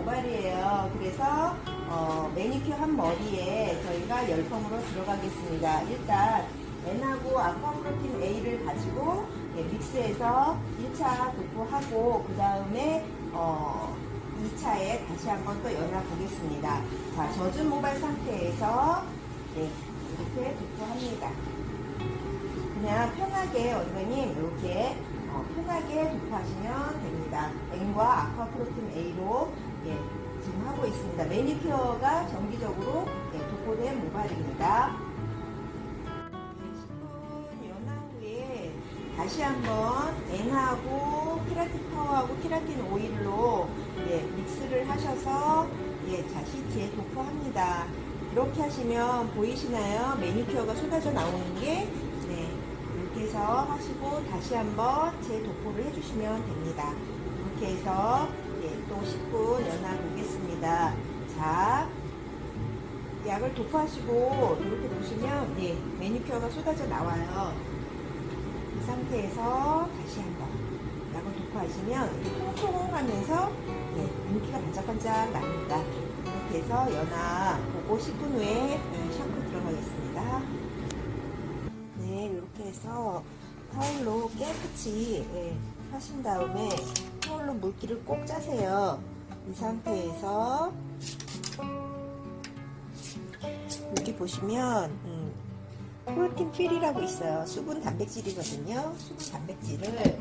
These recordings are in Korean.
모발이에요. 그래서 어, 매니큐어 한 머리에 저희가 열펌으로 들어가겠습니다. 일단 N하고 아쿠아 프로틴 A를 가지고 예, 믹스해서 1차 도포하고 그 다음에 어, 2차에 다시 한번 또 연화 보겠습니다. 자, 젖은 모발 상태에서 네, 이렇게 도포합니다. 그냥 편하게 원장님 이렇게 어, 편하게 도포하시면 됩니다. N과 아쿠아 프로틴 A로 예, 지금 하고 있습니다. 매니큐어가 정기적으로 예, 도포된 모발입니다. 네, 10분 연화 후에 다시 한번 N하고 케라틴 파워하고 케라틴 오일로 예, 믹스를 하셔서 예, 다시 재도포합니다. 이렇게 하시면 보이시나요? 매니큐어가 쏟아져 나오는 게 네, 이렇게 해서 하시고 다시 한번 재도포를 해주시면 됩니다. 이렇게 해서 예, 또 10분 연화 보겠습니다. 자, 약을 도포하시고 이렇게 보시면 예, 매니큐어가 쏟아져 나와요. 이 상태에서 다시 한번 약을 도포하시면 통통하면서 예, 윤기가 반짝반짝 납니다. 이렇게 해서 연화 보고 10분 후에 예, 샴푸 들어가겠습니다. 네, 이렇게 해서 타올로 깨끗이 예, 하신 다음에 타올로 물기를 꼭 짜세요. 이 상태에서 여기 보시면 음, 프로틴 필이라고 있어요. 수분 단백질이거든요. 수분 단백질을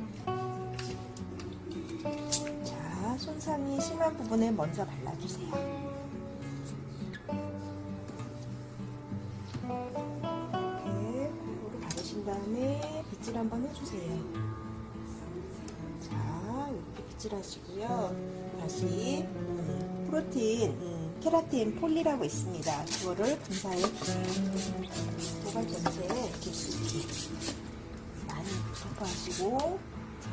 자 손상이 심한 부분에 먼저 발라주세요. 이렇게 골고루 바르신 다음에 빗질 한번 해주세요. 빗질하시고요. 다시 음, 프로틴 음, 케라틴 폴리라고 있습니다. 그거를 분사해 주세요. 모발 전체에 깊숙이 많이 도포하시고 자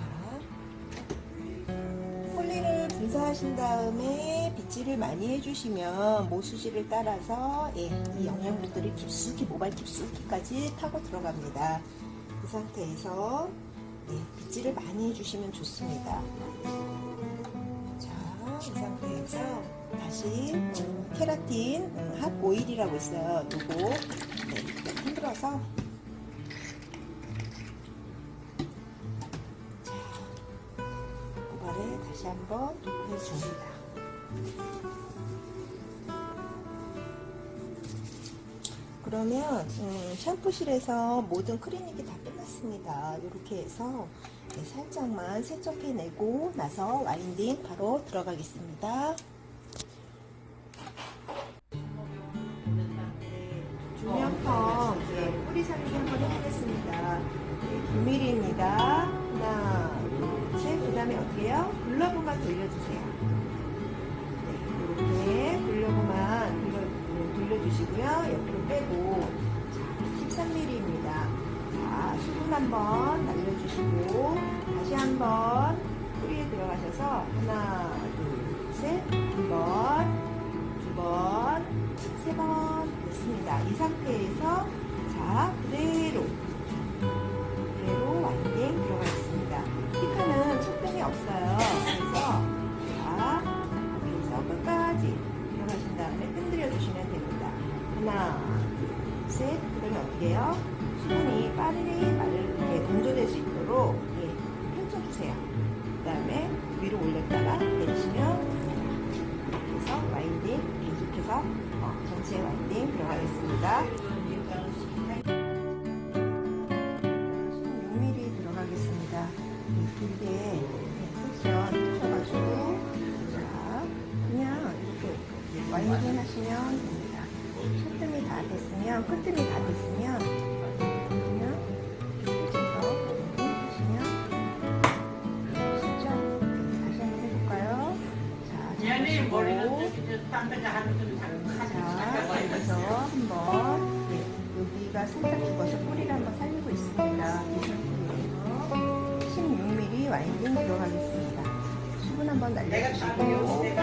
폴리를 분사하신 다음에 빗질을 많이 해주시면 모수지를 따라서 예, 이 영양분들이 깊숙이 모발 깊숙이까지 타고 들어갑니다. 이 상태에서 예, 빗질을 많이 해주시면 좋습니다. 자, 이 상태에서 다시 음, 케라틴 음, 핫 오일이라고 있어요. 요거 네, 흔들어서 자, 모발에 다시 한번 도포해줍니다. 그러면 음, 샴푸실에서 모든 클리닉이 다 끝났습니다. 이렇게 해서 네, 살짝만 세척해내고 나서 와인딩 바로 들어가겠습니다. 조명펌 네, 뿌리 살기 한번 해보겠습니다. 네, 9mm입니다. 하나, 둘, 셋. 그 다음에 해요? 글러브만 돌려주세요. 주시고요. 옆으로 빼고. 자, 13mm입니다. 자, 수분 한번 날려주시고, 다시 한번 뿌리에 들어가셔서, 하나, 둘, 셋. 한 번, 두 번, 세 번 됐습니다. 이 상태에서 자 그대로 그대로 와인딩 들어가 있습니다. 피카는 첫 등이 없어요. 다 됐으면 끝뜸이 다 됐으면? 다시 한번 해볼까요? 자, 잡으시고 자, 여기서 한번 네, 여기가 살짝 죽어서 뿌리를 한번 살리고 있습니다. 이 상태에서 16mm 와인딩 들어가겠습니다. 수분 한번 내가 날려주시고 따로 내가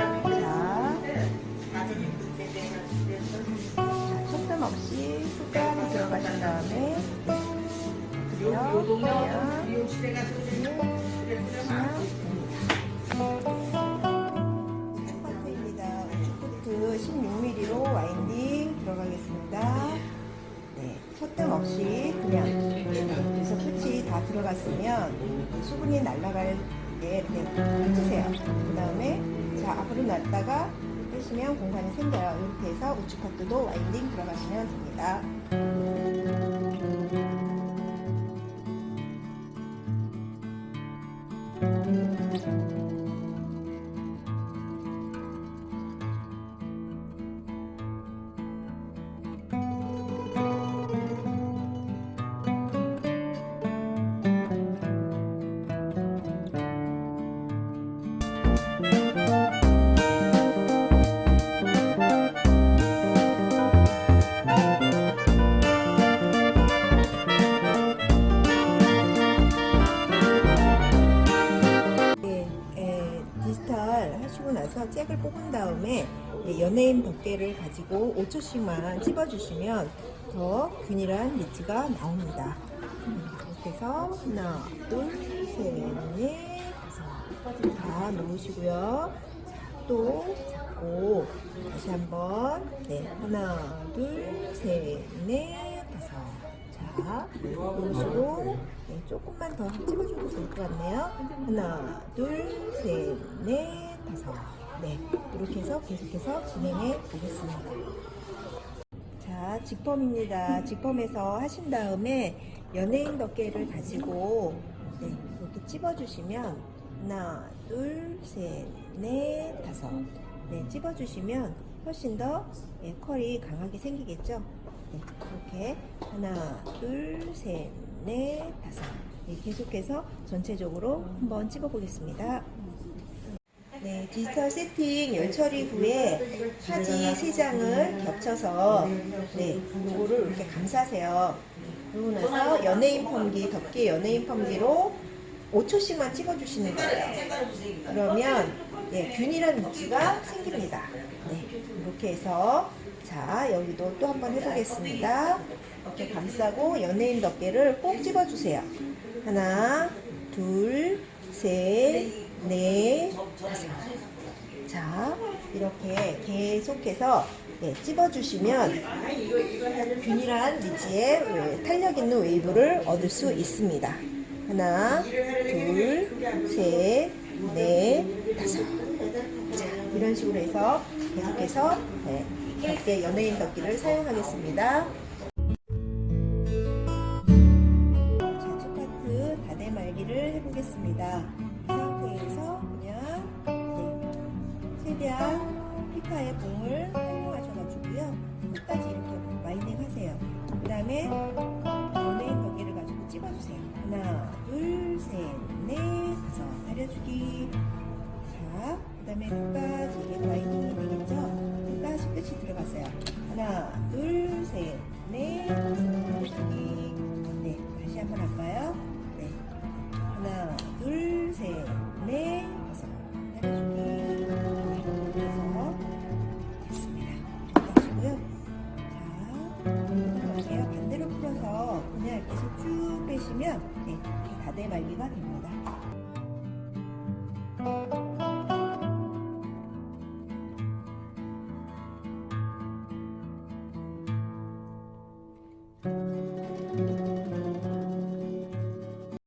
자, 없이 숟가락이 들어가신 다음에 요 동네는 미용실에 가서 첫 번째입니다. 우측부트 16mm로 와인딩 들어가겠습니다. 네, 소등 없이 그냥 그래서 끝이 다 들어갔으면 수분이 날아갈 때 이렇게 해주세요. 그 다음에 자 앞으로 놨다가 빼시면 공간이 생겨요. 이렇게 해서 우측 커트도 와인딩 들어가시면 됩니다. 덮개를 가지고 5초씩만 찝어주시면 더 균일한 니트가 나옵니다. 음, 이렇게 해서 하나, 둘, 셋, 넷, 다섯. 자, 놓으시고요. 자, 또 잡고 다시 한번 네, 하나, 둘, 셋, 넷, 다섯. 자, 놓으시고 네, 조금만 더 찍어줘도 될 것 같네요. 하나, 둘, 셋, 넷, 다섯. 네, 이렇게 해서 계속해서 진행해 보겠습니다. 자, 직펌입니다. 직펌에서 하신 다음에 연예인 덮개를 가지고 네, 이렇게 찝어주시면 하나, 둘, 셋, 넷, 다섯. 네, 찝어주시면 훨씬 더 예, 컬이 강하게 생기겠죠? 네, 이렇게 하나, 둘, 셋, 넷, 다섯. 네, 계속해서 전체적으로 한번 찝어보겠습니다. 네, 디지털 세팅 열 처리 후에 파지 세 장을 겹쳐서 네, 요거를 이렇게 감싸세요. 그러고 나서 연예인 펌기, 덮개 연예인 펌기로 5초씩만 찍어주시는 거예요. 그러면 네, 균일한 위치가 생깁니다. 네, 이렇게 해서 자 여기도 또 한번 해보겠습니다. 이렇게 감싸고 연예인 덮개를 꼭 집어주세요. 하나, 둘, 셋, 넷, 다섯. 자, 이렇게 계속해서 네, 찝어주시면 균일한 위치에 왜- 탄력 있는 웨이브를 얻을 수 있습니다. 하나, 둘, 셋, 넷, 다섯. 자, 이런 식으로 해서 계속해서 네, 덮개 연예인 덮개를 사용하겠습니다. 다시 쭉 빼시면 네, 다대말기가 됩니다.